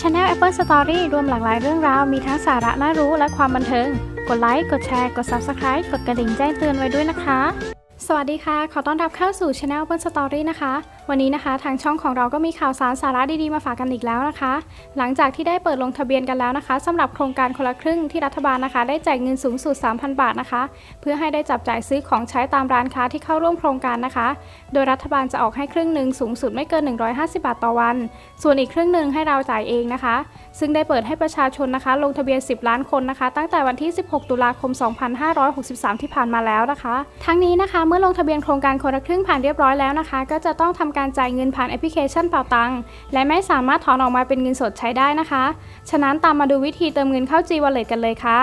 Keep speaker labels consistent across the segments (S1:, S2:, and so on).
S1: ช anel Apple Story รวมหลากหลายเรื่องราว มีทั้งสาระน่ารู้และความบันเทิง กดไลค์ กดแชร์ กด Subscribe กดกระดิ่งแจ้งเตือนไว้ด้วยนะคะ สวัสดีค่ะ ขอต้อนรับเข้าสู่ช anel Apple Story นะคะ วันนี้นะคะ ทางช่องของเราก็มีข่าวสารสาระดีๆมาฝากกันอีกแล้วนะคะ หลังจากที่ได้เปิดลงทะเบียนกันแล้วนะคะสำหรับโครงการคนละครึ่งที่รัฐบาลนะคะ ได้แจกเงินสูงสุด 3,000 บาทนะคะ เพื่อให้ได้จับจ่ายซื้อของใช้ตามร้านค้าที่เข้าร่วมโครงการนะคะ โดยรัฐบาลจะออกให้ครึ่งหนึ่งสูงสุดไม่เกิน 150 บาทต่อวัน ส่วนอีกครึ่งหนึ่งให้เราจ่ายเองนะคะ ซึ่งได้เปิดให้ประชาชนนะคะ ลงทะเบียน 10 ล้านคนนะคะ ตั้งแต่วันที่ 16 ตุลาคม 2563 ที่ผ่านมาแล้วนะคะ ทั้งนี้นะคะ เมื่อลงทะเบียนโครงการคนละครึ่งผ่านเรียบร้อยแล้วนะคะ ก็จะต้องทำการการจ่ายเงินผ่านแอปพลิเคชันเป่าตังและไม่สามารถถอนออกมาเป็นเงินสดใช้ได้นะคะ ฉะนั้นตามมาดูวิธีเติมเงินเข้า G Wallet กันเลยค่ะ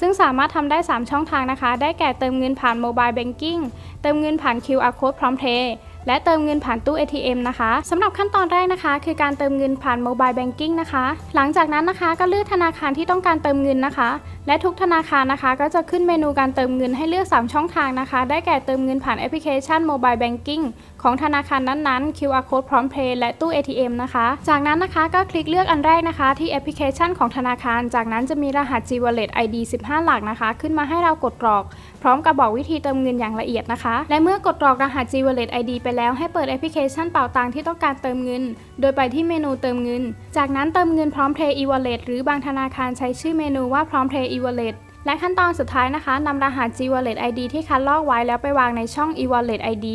S1: ซึ่งสามารถทำได้ 3 ช่องทางนะคะ ได้แก่เติมเงินผ่าน Mobile Banking เติมเงินผ่าน QR Code พร้อมเพย์ และเติมเงินผ่านตู้ ATM นะคะสำหรับขั้นตอนแรกนะคะ คือการเติมเงินผ่าน Mobile Banking นะคะ หลังจากนั้นนะคะก็เลือกธนาคารที่ต้องการเติมเงินนะคะ และทุกธนาคารนะคะ ก็จะขึ้นเมนูการเติมเงินให้เลือก 3 ช่องทางนะคะ ได้แก่เติมเงินผ่านแอปพลิเคชัน Mobile Banking ของธนาคารนั้นๆ QR Code พร้อมเพย์และตู้ ATM นะคะ จากนั้นนะคะก็คลิกเลือกอันแรกนะคะ ที่แอปพลิเคชันของธนาคาร จากนั้นจะมีรหัส G Wallet ID 15 หลักนะคะ ขึ้นมาให้เรากดกรอก พร้อมกับบอกวิธีเติมเงินอย่างละเอียดนะคะ และเมื่อกดกรอกรหัส G Wallet ID ไปแล้วให้เปิดแอปพลิเคชันเป่าตังที่ต้องการเติมเงิน โดยไปที่เมนูเติมเงิน จากนั้นเติมเงินพร้อมเพย์ e-wallet หรือบางธนาคารใช้ชื่อเมนูว่าพร้อมเพย์ e-wallet และขั้นตอนสุดท้ายนะคะนำรหัส G Wallet ID ที่คัดลอกไว้แล้วไปวางในช่อง e Wallet ID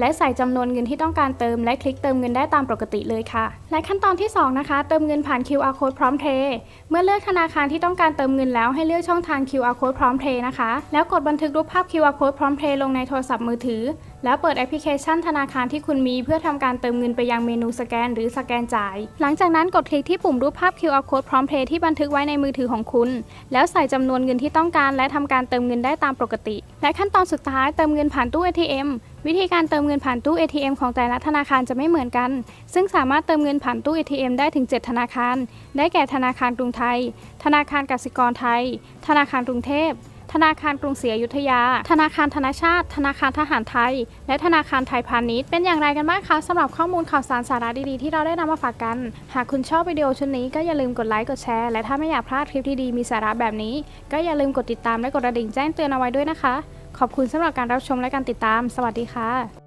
S1: และใส่จำนวนเงินที่ต้องการเติม และคลิกเติมเงินได้ตามปกติเลยค่ะ และขั้นตอนที่ 2 นะคะ เติมเงินผ่าน QR Code พร้อมเพย์เมื่อเลือกธนาคารที่ต้องการเติมเงินแล้วให้เลือกช่องทาง QR Code พร้อมเพย์นะคะ แล้วกดบันทึกรูปภาพ QR Code พร้อมเพย์ลงในโทรศัพท์มือถือ แล้วเปิดแอปพลิเคชันธนาคารที่คุณมี เพื่อทำการเติมเงินไปยังเมนูสแกน หรือสแกนจ่าย หลังจากนั้นกดคลิกที่ปุ่มรูปภาพ QR Code พร้อมเพย์ที่บันทึกไว้ในมือถือของคุณ แล้วใส่จำนวนเงินที่ต้องการ และทำการเติมเงินได้ตามปกติ และขั้นตอนสุดท้ายเติมเงินผ่านตู้ ATM วิธีการเติมเงินผ่านตู้ ATM ของแต่ละธนาคารจะไม่เหมือนกัน ซึ่งสามารถเติมเงินผ่านตู้ ATM ได้ถึง 7 ธนาคาร ได้แก่ธนาคารกรุงไทย ธนาคารกสิกรไทย ธนาคารกรุงเทพ ธนาคารกรุงศรีอยุธยา ธนาคารธนชาติ ธนาคารทหารไทย และธนาคารไทยพาณิชย์ เป็นอย่างไรกันบ้างคะสำหรับข้อมูลข่าวสารสาระดีๆที่เราได้นำมาฝากกัน หากคุณชอบวิดีโอชุดนี้ก็อย่าลืมกดไลค์ กดแชร์ และถ้าไม่อยากพลาดคลิปที่ดีมีสาระแบบนี้ ก็อย่าลืมกดติดตามและกดกระดิ่งแจ้งเตือนเอาไว้ด้วยนะคะ ขอบคุณสำหรับการรับชมและการติดตาม สวัสดีค่ะ